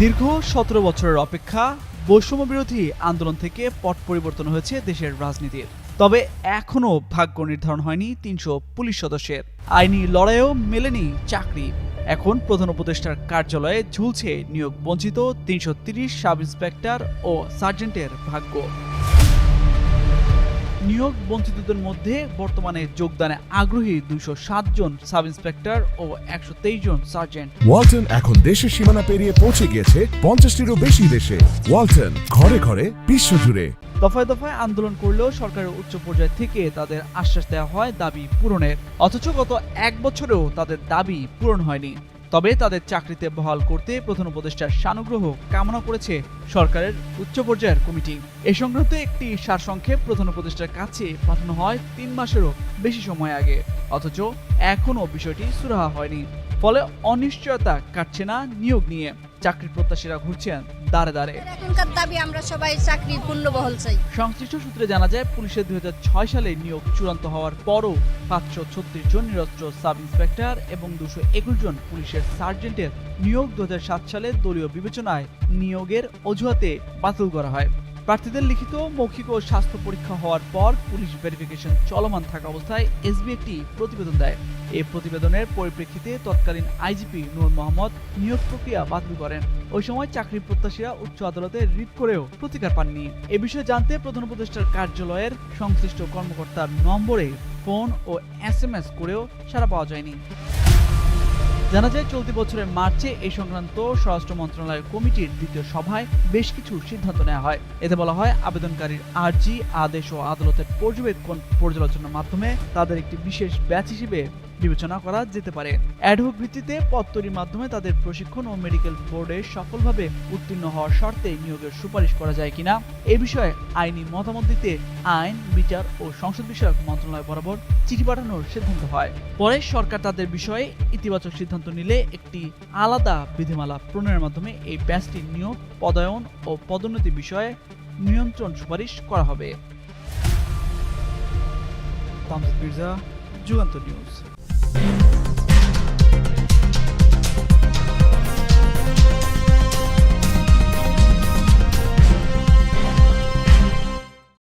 দীর্ঘ সতেরো বছরের অপেক্ষা বৈষম্য বিরোধী আন্দোলন থেকে পট পরিবর্তন হয়েছে দেশের রাজনীতির। তবে এখনও ভাগ্য নির্ধারণ হয়নি তিনশো পুলিশ সদস্যের। আইনি লড়াইও মেলেনি চাকরি। এখন প্রধান উপদেষ্টার কার্যালয়ে ঝুলছে নিয়োগ বঞ্চিত তিনশো তিরিশ সাব ইন্সপেক্টর ও সার্জেন্টের ভাগ্য। নিয়োগ বঞ্চিতদের মধ্যে বর্তমানে যোগদানে আগ্রহী দুইশো জন সাব ইন্সপেক্টর ও একশো তেইশ জন সার্জেন্ট। ওয়ালটন এখন দেশের সীমানা পেরিয়ে পৌঁছে গিয়েছে পঞ্চাশটিরও বেশি দেশে। ওয়ালটন ঘরে ঘরে বিশ্বজুড়ে দফায় দফায় আন্দোলন করলেও সরকারের উচ্চ পর্যায় থেকে তাদের আশ্বাস দেওয়া হয় দাবি পূরণের। অথচ গত এক বছরেও তাদের দাবি পূরণ হয়নি। তবে তাদের চাকরিতে বহাল করতে প্রধান উপদেষ্টার সানুগ্রহ কামনা করেছে সরকারের উচ্চ পর্যায়ের কমিটি। এ সংক্রান্ত একটি সারসংক্ষেপ প্রধান উপদেষ্টার কাছে পাঠানো হয় তিন মাসেরও বেশি সময় আগে। অথচ এখনও বিষয়টি সুরাহা হয়নি। ফলে অনিশ্চয়তা কাটছে না নিয়োগ নিয়ে। চাকরির প্রত্যাশীরা ঘুরছেন দাঁড়ে দাঁড়ে এখনকার দাবি আমরা সবাই চাকরি পূর্ণবহল চাই। সংশ্লিষ্ট সূত্রে জানা যায় পুলিশের দুই হাজার ছয় সালে নিয়োগ চূড়ান্ত হওয়ার পরও পাঁচশো ছত্রিশ জন নিরস্ত্র সাব ইন্সপেক্টর এবং দুশো একুশ জন পুলিশের সার্জেন্টের নিয়োগ দুই হাজার সাত সালে দলীয় বিবেচনায় নিয়োগের অজুহাতে বাতিল করা হয়। প্রার্থীদের লিখিত মৌখিক ও স্বাস্থ্য পরীক্ষা হওয়ার পর পুলিশ ভেরিফিকেশন চলমান থাকা অবস্থায় এসবি একটি প্রতিবেদন দেয়। এই প্রতিবেদনের পরিপ্রেক্ষিতে তৎকালীন আইজিপি নূর মোহাম্মদ নিয়োগ প্রক্রিয়া বাতিল করেন। ওই সময় চাকরি প্রত্যাশীরা উচ্চ আদালতে রিট করেও প্রতিকার পাননি। এ বিষয়ে জানতে প্রধান উপদেষ্টার কার্যালয়ের সংশ্লিষ্ট কর্মকর্তার নম্বরে ফোন ও এস করেও সাড়া পাওয়া যায়নি। জানা যায়, চলতি বছরের মার্চে এই সংক্রান্ত স্বরাষ্ট্র মন্ত্রণালয়ের কমিটির দ্বিতীয় সভায় বেশ কিছু সিদ্ধান্ত নেওয়া হয়। এতে বলা হয়, আবেদনকারীর আর্জি, আদেশ ও আদালতের পর্যবেক্ষণ পর্যালোচনার মাধ্যমে তাদের একটি বিশেষ ব্যাচ হিসেবে বিবেচনা করা যেতে পারে। অ্যাডহক ভিত্তিতে পদ মাধ্যমে তাদের প্রশিক্ষণ ও মেডিকেল বোর্ডে সফলভাবে উত্তীর্ণ হওয়ার শর্তে নিয়োগের সুপারিশ করা যায় কিনা, এ বিষয়ে আইনি মতামত দিতে আইন, বিচার ও সংসদ বিষয়ক মন্ত্রণালয় বরাবর চিঠি পাঠানোর সিদ্ধান্ত হয়। পরে সরকার তাদের বিষয়ে ইতিবাচক সিদ্ধান্ত নিলে একটি আলাদা বিধিমালা প্রণয়নের মাধ্যমে এই ব্যাচটির নিয়োগ, পদায়ন ও পদোন্নতি বিষয়ে নিয়ন্ত্রণ সুপারিশ করা হবে। তামজিদ মির্জা যুগান্ত নিউজ